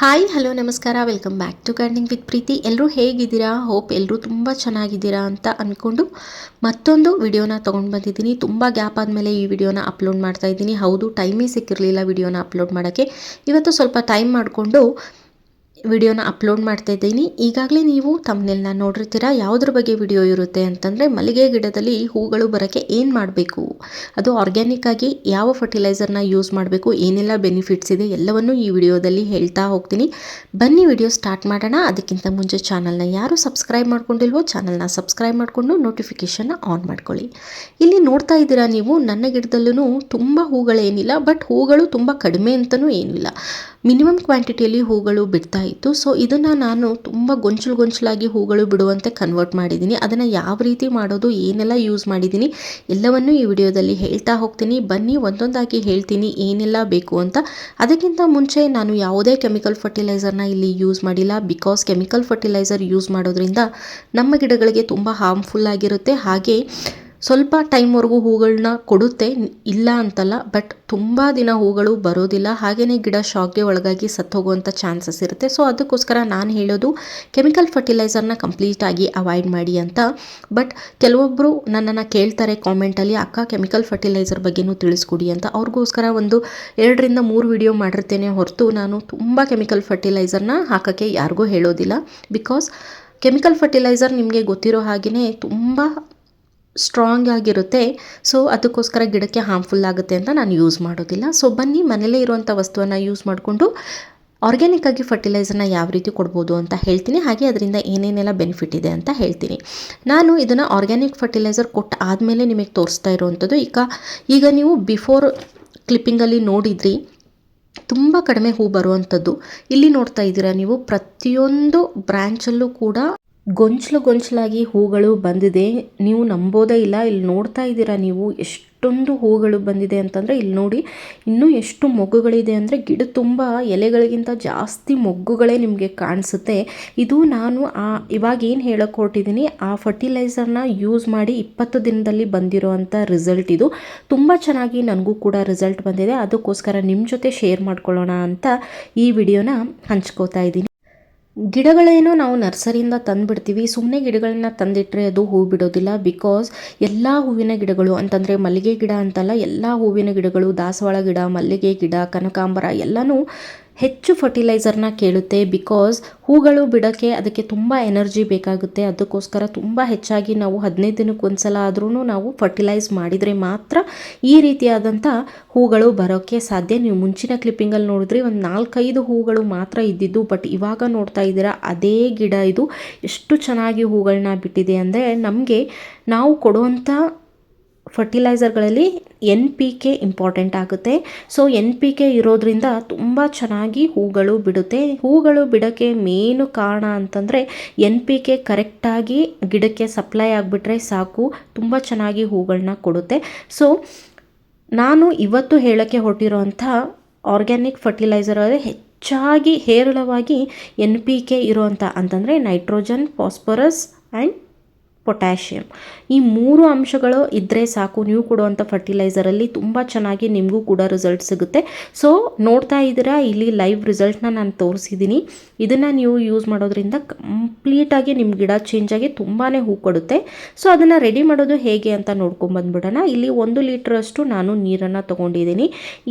Hi hello ನಮಸ್ಕಾರ. Welcome back to gardening with Preethi ಎಲ್ಲರೂ ಹೇಗಿದ್ದೀರಾ? ಹೋಪ್ ಎಲ್ಲರೂ ತುಂಬ ಚೆನ್ನಾಗಿದ್ದೀರಾ ಅಂತ ಅಂದ್ಕೊಂಡು ಮತ್ತೊಂದು ವಿಡಿಯೋನ ತೊಗೊಂಡು ಬಂದಿದ್ದೀನಿ. ತುಂಬ ಗ್ಯಾಪ್ ಆದಮೇಲೆ ಈ ವಿಡಿಯೋನ ಅಪ್ಲೋಡ್ ಮಾಡ್ತಾ ಇದ್ದೀನಿ. ಹೌದು ಟೈಮೇ ಸಿಕ್ಕಿರಲಿಲ್ಲ ವಿಡಿಯೋನ ಅಪ್ಲೋಡ್ ಮಾಡೋಕ್ಕೆ. ಇವತ್ತು ಸ್ವಲ್ಪ ಟೈಮ್ ಮಾಡಿಕೊಂಡು ವಿಡಿಯೋನ ಅಪ್ಲೋಡ್ ಮಾಡ್ತಾ ಇದ್ದೀನಿ. ಈಗಾಗಲೇ ನೀವು ತಮ್ಮನೆಲ್ಲ ನೋಡಿರ್ತೀರ? ಯಾವುದ್ರ ಬಗ್ಗೆ ವಿಡಿಯೋ ಇರುತ್ತೆ ಅಂತಂದರೆ ಮಲ್ಲಿಗೆ ಗಿಡದಲ್ಲಿ ಹೂಗಳು ಬರೋಕ್ಕೆ ಏನು ಮಾಡಬೇಕು? ಅದು ಆರ್ಗ್ಯಾನಿಕ್ ಆಗಿ ಯಾವ ಫರ್ಟಿಲೈಸರ್ನ ಯೂಸ್ ಮಾಡಬೇಕು? ಏನೆಲ್ಲ ಬೆನಿಫಿಟ್ಸ್ ಇದೆ? ಎಲ್ಲವನ್ನೂ ಈ ವಿಡಿಯೋದಲ್ಲಿ ಹೇಳ್ತಾ ಹೋಗ್ತೀನಿ. ಬನ್ನಿ ವಿಡಿಯೋ ಸ್ಟಾರ್ಟ್ ಮಾಡೋಣ. ಅದಕ್ಕಿಂತ ಮುಂಚೆ ಚಾನಲ್ನ ಯಾರು ಸಬ್ಸ್ಕ್ರೈಬ್ ಮಾಡ್ಕೊಂಡಿಲ್ವೋ ಚಾನಲ್ನ ಸಬ್ಸ್ಕ್ರೈಬ್ ಮಾಡಿಕೊಂಡು ನೋಟಿಫಿಕೇಷನ್ನ ಆನ್ ಮಾಡ್ಕೊಳ್ಳಿ. ಇಲ್ಲಿ ನೋಡ್ತಾ ಇದ್ದೀರಾ ನೀವು, ನನ್ನ ಗಿಡದಲ್ಲೂ ತುಂಬ ಹೂಗಳೇನಿಲ್ಲ ಬಟ್ ಹೂಗಳು ತುಂಬ ಕಡಿಮೆ ಅಂತಲೂ ಏನಿಲ್ಲ. ಮಿನಿಮಮ್ ಕ್ವಾಂಟಿಟಿಯಲ್ಲಿ ಹೂಗಳು ಬಿಡ್ತಾ ಇತ್ತು. ಸೊ ಇದನ್ನು ನಾನು ತುಂಬ ಗೊಂಚಲು ಗೊಂಚಲಾಗಿ ಹೂಗಳು ಬಿಡುವಂತೆ ಕನ್ವರ್ಟ್ ಮಾಡಿದ್ದೀನಿ. ಅದನ್ನು ಯಾವ ರೀತಿ ಮಾಡೋದು, ಏನೆಲ್ಲ ಯೂಸ್ ಮಾಡಿದ್ದೀನಿ, ಎಲ್ಲವನ್ನೂ ಈ ವಿಡಿಯೋದಲ್ಲಿ ಹೇಳ್ತಾ ಹೋಗ್ತೀನಿ. ಬನ್ನಿ, ಒಂದೊಂದಾಗಿ ಹೇಳ್ತೀನಿ, ಏನೆಲ್ಲ ಬೇಕು ಅಂತ. ಅದಕ್ಕಿಂತ ಮುಂಚೆ ನಾನು ಯಾವುದೇ ಕೆಮಿಕಲ್ ಫರ್ಟಿಲೈಸರ್ನ ಇಲ್ಲಿ ಯೂಸ್ ಮಾಡಿಲ್ಲ. ಬಿಕಾಸ್ ಕೆಮಿಕಲ್ ಫರ್ಟಿಲೈಸರ್ ಯೂಸ್ ಮಾಡೋದ್ರಿಂದ ನಮ್ಮ ಗಿಡಗಳಿಗೆ ತುಂಬ ಹಾರ್ಮ್ಫುಲ್ ಆಗಿರುತ್ತೆ. ಹಾಗೆ ಸ್ವಲ್ಪ ಟೈಮ್ವರೆಗೂ ಹೂಗಳನ್ನ ಕೊಡುತ್ತೆ, ಇಲ್ಲ ಅಂತಲ್ಲ, ಬಟ್ ತುಂಬ ದಿನ ಹೂಗಳು ಬರೋದಿಲ್ಲ. ಹಾಗೆಯೇ ಗಿಡ ಶಾಕ್ಗೆ ಒಳಗಾಗಿ ಸತ್ತೋಗುವಂಥ ಚಾನ್ಸಸ್ ಇರುತ್ತೆ. ಸೊ, ಅದಕ್ಕೋಸ್ಕರ ನಾನು ಹೇಳೋದು, ಕೆಮಿಕಲ್ ಫರ್ಟಿಲೈಸರ್ನ ಕಂಪ್ಲೀಟಾಗಿ ಅವಾಯ್ಡ್ ಮಾಡಿ ಅಂತ. ಬಟ್ ಕೆಲವೊಬ್ಬರು ನನ್ನನ್ನು ಕೇಳ್ತಾರೆ ಕಾಮೆಂಟಲ್ಲಿ, ಅಕ್ಕ, ಕೆಮಿಕಲ್ ಫರ್ಟಿಲೈಸರ್ ಬಗ್ಗೆನೂ ತಿಳಿಸ್ಕೊಡಿ ಅಂತ. ಅವ್ರಿಗೋಸ್ಕರ ಒಂದು ಎರಡರಿಂದ ಮೂರು ವಿಡಿಯೋ ಮಾಡಿರ್ತೇನೆ ಹೊರತು ನಾನು ತುಂಬ ಕೆಮಿಕಲ್ ಫರ್ಟಿಲೈಸರ್ನ ಹಾಕೋಕ್ಕೆ ಯಾರಿಗೂ ಹೇಳೋದಿಲ್ಲ. ಬಿಕಾಸ್ ಕೆಮಿಕಲ್ ಫರ್ಟಿಲೈಸರ್ ನಿಮಗೆ ಗೊತ್ತಿರೋ ಹಾಗೆಯೇ ತುಂಬ ಸ್ಟ್ರಾಂಗ್ ಆಗಿರುತ್ತೆ. ಸೊ ಅದಕ್ಕೋಸ್ಕರ ಗಿಡಕ್ಕೆ ಹಾರ್ಮ್ಫುಲ್ ಆಗುತ್ತೆ ಅಂತ ನಾನು ಯೂಸ್ ಮಾಡೋದಿಲ್ಲ. ಸೊ ಬನ್ನಿ, ಮನೇಲೇ ಇರುವಂಥ ವಸ್ತುವನ್ನು ಯೂಸ್ ಮಾಡಿಕೊಂಡು ಆರ್ಗ್ಯಾನಿಕ್ ಆಗಿ ಫರ್ಟಿಲೈಸರ್ನ ಯಾವ ರೀತಿ ಕೊಡ್ಬೋದು ಅಂತ ಹೇಳ್ತೀನಿ. ಹಾಗೆ ಅದರಿಂದ ಏನೇನೆಲ್ಲ ಬೆನಿಫಿಟ್ ಇದೆ ಅಂತ ಹೇಳ್ತೀನಿ. ನಾನು ಇದನ್ನು ಆರ್ಗ್ಯಾನಿಕ್ ಫರ್ಟಿಲೈಸರ್ ಕೊಟ್ಟ ಆದಮೇಲೆ ನಿಮಗೆ ತೋರಿಸ್ತಾ ಇರುವಂಥದ್ದು. ಈಗ ಈಗ ನೀವು ಬಿಫೋರ್ ಕ್ಲಿಪ್ಪಿಂಗಲ್ಲಿ ನೋಡಿದ್ರಿ, ತುಂಬ ಕಡಿಮೆ ಹೂ ಬರುವಂಥದ್ದು. ಇಲ್ಲಿ ನೋಡ್ತಾ ಇದ್ದೀರಾ ನೀವು ಪ್ರತಿಯೊಂದು ಬ್ರ್ಯಾಂಚಲ್ಲೂ ಕೂಡ ಗೊಂಚಲು ಗೊಂಚಲಾಗಿ ಹೂಗಳು ಬಂದಿದೆ. ನೀವು ನಂಬೋದೇ ಇಲ್ಲ. ಇಲ್ಲಿ ನೋಡ್ತಾ ಇದ್ದೀರಾ ನೀವು ಎಷ್ಟೊಂದು ಹೂಗಳು ಬಂದಿದೆ ಅಂತಂದರೆ ಇಲ್ಲಿ ನೋಡಿ, ಇನ್ನೂ ಎಷ್ಟು ಮೊಗ್ಗುಗಳಿದೆ ಅಂದರೆ ಗಿಡ ತುಂಬ, ಎಲೆಗಳಿಗಿಂತ ಜಾಸ್ತಿ ಮೊಗ್ಗುಗಳೇ ನಿಮಗೆ ಕಾಣಿಸುತ್ತೆ. ಇದು ನಾನು ಆ, ಇವಾಗ ಏನು ಹೇಳಕ್ಕೆ ಹೊರಟಿದ್ದೀನಿ ಆ ಫರ್ಟಿಲೈಸರ್ನ ಯೂಸ್ ಮಾಡಿ ಇಪ್ಪತ್ತು ದಿನದಲ್ಲಿ ಬಂದಿರೋವಂಥ ರಿಸಲ್ಟ್ ಇದು. ತುಂಬ ಚೆನ್ನಾಗಿ ನನಗೂ ಕೂಡ ರಿಸಲ್ಟ್ ಬಂದಿದೆ. ಅದಕ್ಕೋಸ್ಕರ ನಿಮ್ಮ ಜೊತೆ ಶೇರ್ ಮಾಡ್ಕೊಳ್ಳೋಣ ಅಂತ ಈ ವಿಡಿಯೋನ ಹಂಚ್ಕೋತಾ ಇದ್ದೀನಿ. ಗಿಡಗಳೇನೋ ನಾವು ನರ್ಸರಿಯಿಂದ ತಂದುಬಿಡ್ತೀವಿ. ಸುಮ್ಮನೆ ಗಿಡಗಳನ್ನ ತಂದಿಟ್ಟರೆ ಅದು ಹೂ ಬಿಡೋದಿಲ್ಲ ಬಿಕಾಸ್ ಎಲ್ಲ ಹೂವಿನ ಗಿಡಗಳು ಅಂತಂದರೆ ಮಲ್ಲಿಗೆ ಗಿಡ ಅಂತಲ್ಲ, ಎಲ್ಲ ಹೂವಿನ ಗಿಡಗಳು ದಾಸವಾಳ ಗಿಡ, ಮಲ್ಲಿಗೆ ಗಿಡ, ಕನಕಾಂಬರ ಎಲ್ಲನೂ ಹೆಚ್ಚು ಫರ್ಟಿಲೈಸರ್ನ ಕೇಳುತ್ತೆ ಬಿಕಾಸ್ ಹೂಗಳು ಬಿಡೋಕ್ಕೆ ಅದಕ್ಕೆ ತುಂಬ ಎನರ್ಜಿ ಬೇಕಾಗುತ್ತೆ. ಅದಕ್ಕೋಸ್ಕರ ತುಂಬ ಹೆಚ್ಚಾಗಿ ನಾವು ಹದಿನೈದು ದಿನಕ್ಕೆ ಒಂದು ಸಲ ಆದ್ರೂ ನಾವು ಫರ್ಟಿಲೈಸ್ ಮಾಡಿದರೆ ಮಾತ್ರ ಈ ರೀತಿಯಾದಂಥ ಹೂಗಳು ಬರೋಕ್ಕೆ ಸಾಧ್ಯ. ನೀವು ಮುಂಚಿನ ಕ್ಲಿಪ್ಪಿಂಗಲ್ಲಿ ನೋಡಿದ್ರಿ ಒಂದು ನಾಲ್ಕೈದು ಹೂಗಳು ಮಾತ್ರ ಇದ್ದಿದ್ದು ಬಟ್ ಇವಾಗ ನೋಡ್ತಾ ಇದ್ದೀರಾ ಅದೇ ಗಿಡ ಇದು. ಎಷ್ಟು ಚೆನ್ನಾಗಿ ಹೂಗಳನ್ನ ಬಿಟ್ಟಿದೆ ಅಂದರೆ ನಮಗೆ ನಾವು ಕೊಡುವಂಥ ಫರ್ಟಿಲೈಸರ್ಗಳಲ್ಲಿ ಎನ್ ಪಿ ಕೆ ಇಂಪಾರ್ಟೆಂಟ್ ಆಗುತ್ತೆ. ಸೊ ಎನ್ ಪಿ ಕೆ ಇರೋದ್ರಿಂದ ತುಂಬ ಚೆನ್ನಾಗಿ ಹೂಗಳು ಬಿಡುತ್ತೆ. ಹೂಗಳು ಬಿಡೋಕ್ಕೆ ಮೇನು ಕಾರಣ ಅಂತಂದರೆ ಎನ್ ಪಿ ಕೆ ಕರೆಕ್ಟಾಗಿ ಗಿಡಕ್ಕೆ ಸಪ್ಲೈ ಆಗಿಬಿಟ್ರೆ ಸಾಕು. ತುಂಬ ಚೆನ್ನಾಗಿ ಹೂಗಳನ್ನ ಕೊಡುತ್ತೆ. ಸೊ ನಾನು ಇವತ್ತು ಹೇಳೋಕ್ಕೆ ಹೊರಟಿರೋಂಥ ಆರ್ಗ್ಯಾನಿಕ್ ಫರ್ಟಿಲೈಸರ್ ಅಂದರೆ ಹೆಚ್ಚಾಗಿ ಹೇರಳವಾಗಿ ಎನ್ ಪಿ ಕೆ ಇರೋವಂಥ ಅಂತಂದರೆ ನೈಟ್ರೋಜನ್ ಫಾಸ್ಫರಸ್ ಆ್ಯಂಡ್ ಪೊಟ್ಯಾಷಿಯಮ್ ಈ ಮೂರು ಅಂಶಗಳು ಇದ್ದರೆ ಸಾಕು, ನೀವು ಕೊಡುವಂಥ ಫರ್ಟಿಲೈಸರಲ್ಲಿ ತುಂಬ ಚೆನ್ನಾಗಿ ನಿಮಗೂ ಕೂಡ ರಿಸಲ್ಟ್ ಸಿಗುತ್ತೆ. ಸೊ ನೋಡ್ತಾ ಇದ್ದೀರಾ, ಇಲ್ಲಿ ಲೈವ್ ರಿಸಲ್ಟ್ನ ನಾನು ತೋರಿಸಿದ್ದೀನಿ ಇದನ್ನು ನೀವು ಯೂಸ್ ಮಾಡೋದ್ರಿಂದ ಕಂಪ್ಲೀಟಾಗಿ ನಿಮ್ಮ ಗಿಡ ಚೇಂಜಾಗಿ ತುಂಬಾ ಹೂ ಕೊಡುತ್ತೆ. ಸೊ ಅದನ್ನು ರೆಡಿ ಮಾಡೋದು ಹೇಗೆ ಅಂತ ನೋಡ್ಕೊಂಬಂದ್ಬಿಡೋಣ ಇಲ್ಲಿ ಒಂದು ಲೀಟ್ರಷ್ಟು ನಾನು ನೀರನ್ನು ತೊಗೊಂಡಿದ್ದೀನಿ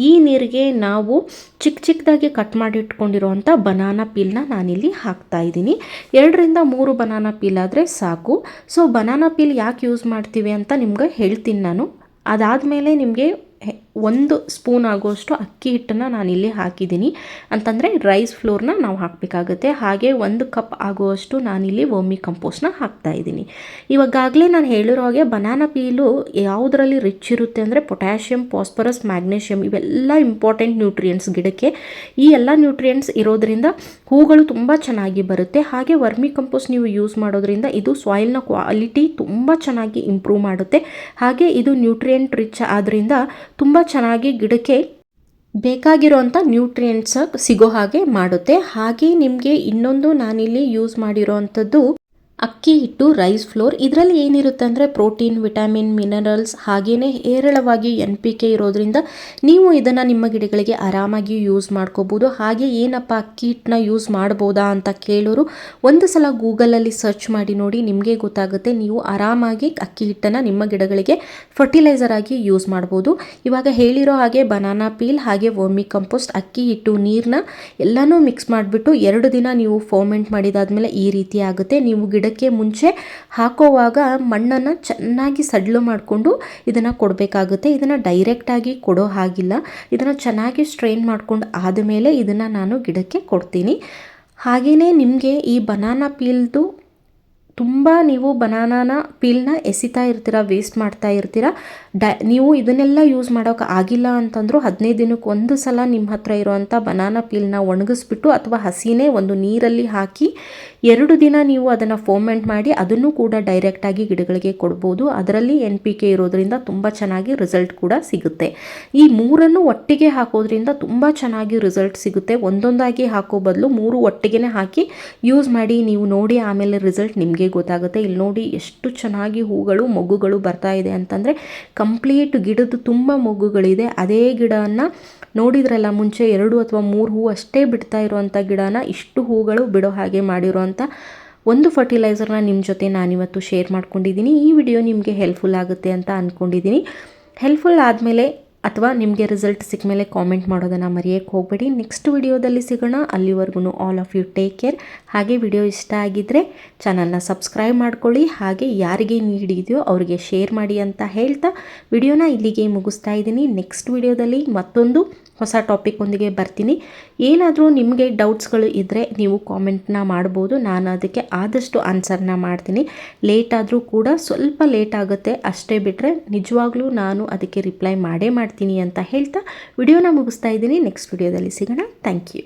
ಈ ನೀರಿಗೆ ನಾವು ಚಿಕ್ಕ ಚಿಕ್ಕದಾಗಿ ಕಟ್ ಮಾಡಿಟ್ಕೊಂಡಿರುವಂಥ ಬನಾನಾ ಪೀಲ್ನ ನಾನಿಲ್ಲಿ ಹಾಕ್ತಾ ಇದ್ದೀನಿ. ಎರಡರಿಂದ ಮೂರು ಬನಾನಾ ಪೀಲ್ ಆದರೆ ಸಾಕು. ಸೊ ಬನಾನಾ ಪೀಲ್ ಯಾಕೆ ಯೂಸ್ ಮಾಡ್ತೀವಿ ಅಂತ ನಿಮ್ಗೆ ಹೇಳ್ತೀನಿ ನಾನು. ಅದಾದಮೇಲೆ ನಿಮಗೆ ಒಂದು ಸ್ಪೂನ್ ಆಗೋಷ್ಟು ಅಕ್ಕಿ ಹಿಟ್ಟನ್ನು ಇಲ್ಲಿ ಹಾಕಿದ್ದೀನಿ. ಅಂತಂದರೆ ರೈಸ್ ಫ್ಲೋರ್ನ ನಾವು ಹಾಕಬೇಕಾಗುತ್ತೆ. ಹಾಗೆ ಒಂದು ಕಪ್ ಆಗುವಷ್ಟು ನಾನಿಲ್ಲಿ ವರ್ಮಿ ಕಂಪೋಸ್ಟ್ನ ಹಾಕ್ತಾ ಇದ್ದೀನಿ. ಇವಾಗಾಗಲೇ ನಾನು ಹೇಳಿರೋ ಹಾಗೆ ಬನಾನಾ ಪೀಲು ಯಾವುದರಲ್ಲಿ ರಿಚ್ ಇರುತ್ತೆ ಅಂದರೆ ಪೊಟ್ಯಾಷಿಯಮ್ ಫಾಸ್ಫರಸ್ ಮ್ಯಾಗ್ನೇಷಿಯಮ್ ಇವೆಲ್ಲ ಇಂಪಾರ್ಟೆಂಟ್ ನ್ಯೂಟ್ರಿಯೆಂಟ್ಸ್ ಗಿಡಕ್ಕೆ. ಈ ಎಲ್ಲ ನ್ಯೂಟ್ರಿಯೆಂಟ್ಸ್ ಇರೋದ್ರಿಂದ ಹೂಗಳು ತುಂಬ ಚೆನ್ನಾಗಿ ಬರುತ್ತೆ. ಹಾಗೆ ವರ್ಮಿ ಕಂಪೋಸ್ಟ್ ನೀವು ಯೂಸ್ ಮಾಡೋದ್ರಿಂದ ಇದು ಸಾಯಿಲ್ನ ಕ್ವಾಲಿಟಿ ತುಂಬ ಚೆನ್ನಾಗಿ ಇಂಪ್ರೂವ್ ಮಾಡುತ್ತೆ. ಹಾಗೆ ಇದು ನ್ಯೂಟ್ರಿಯೆಂಟ್ ರಿಚ್ ಆದ್ದರಿಂದ ತುಂಬ ಚೆನ್ನಾಗಿ ಗಿಡಕ್ಕೆ ಬೇಕಾಗಿರೋಂಥ ನ್ಯೂಟ್ರಿಯೆಂಟ್ಸ್ ಸಿಗೋ ಹಾಗೆ ಮಾಡುತ್ತೆ. ಹಾಗೆ ನಿಮಗೆ ಇನ್ನೊಂದು ನಾನಿಲ್ಲಿ ಯೂಸ್ ಮಾಡಿರೋ ಅಂಥದ್ದು ಅಕ್ಕಿ ಹಿಟ್ಟು ರೈಸ್ ಫ್ಲೋರ್ ಇದರಲ್ಲಿ ಏನಿರುತ್ತೆ ಅಂದರೆ ಪ್ರೋಟೀನ್ ವಿಟಮಿನ್ ಮಿನರಲ್ಸ್ ಹಾಗೆಯೇ ಹೇರಳವಾಗಿ ಎನ್ ಪಿ ಕೆ ಇರೋದ್ರಿಂದ ನೀವು ಇದನ್ನು ನಿಮ್ಮ ಗಿಡಗಳಿಗೆ ಆರಾಮಾಗಿ ಯೂಸ್ ಮಾಡ್ಕೋಬೋದು. ಹಾಗೆ ಏನಪ್ಪ ಅಕ್ಕಿ ಹಿಟ್ಟನ್ನ ಯೂಸ್ ಮಾಡ್ಬೋದಾ ಅಂತ ಕೇಳೋರು ಒಂದು ಸಲ ಗೂಗಲಲ್ಲಿ ಸರ್ಚ್ ಮಾಡಿ ನೋಡಿ ನಿಮಗೆ ಗೊತ್ತಾಗುತ್ತೆ. ನೀವು ಆರಾಮಾಗಿ ಅಕ್ಕಿ ಹಿಟ್ಟನ್ನು ನಿಮ್ಮ ಗಿಡಗಳಿಗೆ ಫರ್ಟಿಲೈಸರ್ ಆಗಿ ಯೂಸ್ ಮಾಡ್ಬೋದು. ಇವಾಗ ಹೇಳಿರೋ ಹಾಗೆ ಬನಾನಾ ಪೀಲ್ ಹಾಗೆ ವರ್ಮಿ ಕಂಪೋಸ್ಟ್ ಅಕ್ಕಿ ಹಿಟ್ಟು ನೀರನ್ನ ಎಲ್ಲನೂ ಮಿಕ್ಸ್ ಮಾಡಿಬಿಟ್ಟು ಎರಡು ದಿನ ನೀವು ಫೋಮೆಂಟ್ ಮಾಡಿದಾದ್ಮೇಲೆ ಈ ರೀತಿ ಆಗುತ್ತೆ. ನೀವು ಗಿಡಕ್ಕೆ ಮುಂಚೆ ಹಾಕೋವಾಗ ಮಣ್ಣನ್ನು ಚೆನ್ನಾಗಿ ಸಡ್ಲು ಮಾಡಿಕೊಂಡು ಇದನ್ನು ಕೊಡಬೇಕಾಗುತ್ತೆ. ಇದನ್ನು ಡೈರೆಕ್ಟಾಗಿ ಕೊಡೋ ಹಾಗಿಲ್ಲ. ಇದನ್ನು ಚೆನ್ನಾಗಿ ಸ್ಟ್ರೈನ್ ಮಾಡ್ಕೊಂಡು ಆದಮೇಲೆ ಇದನ್ನು ನಾನು ಗಿಡಕ್ಕೆ ಕೊಡ್ತೀನಿ. ಹಾಗೆಯೇ ನಿಮಗೆ ಈ ಬನಾನಾ ಪೀಲ್ದು ತುಂಬ ನೀವು ಬನಾನಾನ ಪೀಲ್ನ ಎಸಿತಾ ಇರ್ತೀರ ವೇಸ್ಟ್ ಮಾಡ್ತಾ ಇರ್ತೀರ. ಡ, ನೀವು ಇದನ್ನೆಲ್ಲ ಯೂಸ್ ಮಾಡೋಕೆ ಆಗಿಲ್ಲ ಅಂತಂದರೂ ಹದಿನೈದು ದಿನಕ್ಕೆ ಒಂದು ಸಲ ನಿಮ್ಮ ಹತ್ರ ಇರೋವಂಥ ಬನಾನಾ ಪೀಲ್ನ ಒಣಗಿಸ್ಬಿಟ್ಟು ಅಥವಾ ಹಸಿನೇ ಒಂದು ನೀರಲ್ಲಿ ಹಾಕಿ ಎರಡು ದಿನ ನೀವು ಅದನ್ನು ಫೋಮೆಂಟ್ ಮಾಡಿ ಅದನ್ನು ಕೂಡ ಡೈರೆಕ್ಟಾಗಿ ಗಿಡಗಳಿಗೆ ಕೊಡ್ಬೋದು. ಅದರಲ್ಲಿ ಎನ್ ಪಿ ಕೆ ಇರೋದ್ರಿಂದ ತುಂಬ ಚೆನ್ನಾಗಿ ರಿಸಲ್ಟ್ ಕೂಡ ಸಿಗುತ್ತೆ. ಈ ಮೂರನ್ನು ಒಟ್ಟಿಗೆ ಹಾಕೋದ್ರಿಂದ ತುಂಬ ಚೆನ್ನಾಗಿ ರಿಸಲ್ಟ್ ಸಿಗುತ್ತೆ. ಒಂದೊಂದಾಗಿ ಹಾಕೋ ಬದಲು ಮೂರು ಒಟ್ಟಿಗೆ ಹಾಕಿ ಯೂಸ್ ಮಾಡಿ ನೀವು ನೋಡಿ ಆಮೇಲೆ ರಿಸಲ್ಟ್ ನಿಮಗೆ ಗೊತ್ತಾಗುತ್ತೆ. ಇಲ್ಲಿ ನೋಡಿ ಎಷ್ಟು ಚೆನ್ನಾಗಿ ಹೂಗಳು, ಮೊಗ್ಗುಗಳು ಬರ್ತಾ ಇದೆ ಅಂತಂದರೆ ಕಂಪ್ಲೀಟ್ ಗಿಡದ ತುಂಬ ಮೊಗ್ಗುಗಳಿದೆ. ಅದೇ ಗಿಡವನ್ನು ನೋಡಿದ್ರಲ್ಲ ಮುಂಚೆ ಎರಡು ಅಥವಾ ಮೂರು ಹೂ ಅಷ್ಟೇ ಬಿಡ್ತಾ ಇರುವಂಥ ಗಿಡನ ಇಷ್ಟು ಹೂಗಳು ಬಿಡೋ ಹಾಗೆ ಮಾಡಿರುವಂಥ ಒಂದು ಫರ್ಟಿಲೈಸರ್ನ ನಿಮ್ಮ ಜೊತೆ ನಾನಿವತ್ತು ಶೇರ್ ಮಾಡ್ಕೊಂಡಿದ್ದೀನಿ. ಈ ವಿಡಿಯೋ ನಿಮಗೆ ಹೆಲ್ಪ್ಫುಲ್ ಆಗುತ್ತೆ ಅಂತ ಅಂದ್ಕೊಂಡಿದ್ದೀನಿ ಹೆಲ್ಪ್ಫುಲ್ ಆದಮೇಲೆ ಅಥವಾ ನಿಮಗೆ ರಿಸಲ್ಟ್ ಸಿಕ್ಕ ಮೇಲೆ ಕಾಮೆಂಟ್ ಮಾಡೋದನ್ನು ಮರೆಯೋಕ್ಕೆ ಹೋಗಬೇಡಿ. ನೆಕ್ಸ್ಟ್ ವಿಡಿಯೋದಲ್ಲಿ ಸಿಗೋಣ. ಅಲ್ಲಿವರೆಗೂ all of you take care ಹಾಗೆ ವಿಡಿಯೋ ಇಷ್ಟ ಆಗಿದ್ದರೆ ಚಾನಲ್ನ ಸಬ್ಸ್ಕ್ರೈಬ್ ಮಾಡ್ಕೊಳ್ಳಿ. ಹಾಗೆ ಯಾರಿಗೆ ನೀಡಿದೆಯೋ ಅವರಿಗೆ ಶೇರ್ ಮಾಡಿ ಅಂತ ಹೇಳ್ತಾ. ವಿಡಿಯೋನ ಇಲ್ಲಿಗೆ ಮುಗಿಸ್ತಾ ಇದ್ದೀನಿ. ನೆಕ್ಸ್ಟ್ ವಿಡಿಯೋದಲ್ಲಿ ಮತ್ತೊಂದು ಹೊಸ ಟಾಪಿಕ್ ಒಂದಿಗೆ ಬರ್ತೀನಿ. ಏನಾದರೂ ನಿಮಗೆ ಡೌಟ್ಸ್ಗಳು ಇದ್ದರೆ ನೀವು ಕಾಮೆಂಟ್ನ ಮಾಡ್ಬೋದು. ನಾನು ಅದಕ್ಕೆ ಆದಷ್ಟು ಆನ್ಸರ್ನ ಮಾಡ್ತೀನಿ. ಲೇಟ್ ಆದರೂ ಕೂಡ ಸ್ವಲ್ಪ ಲೇಟ್ ಆಗುತ್ತೆ. ಅಷ್ಟೇ ಬಿಟ್ಟರೆ ನಿಜವಾಗ್ಲೂ ನಾನು ಅದಕ್ಕೆ ರಿಪ್ಲೈ ಮಾಡೇ ಮಾಡ್ತೀನಿ ಅಂತ ಹೇಳ್ತಾ ವಿಡಿಯೋನ ಮುಗಿಸ್ತಾ ಇದ್ದೀನಿ. ನೆಕ್ಸ್ಟ್ ವಿಡಿಯೋದಲ್ಲಿ ಸಿಗೋಣ. Thank you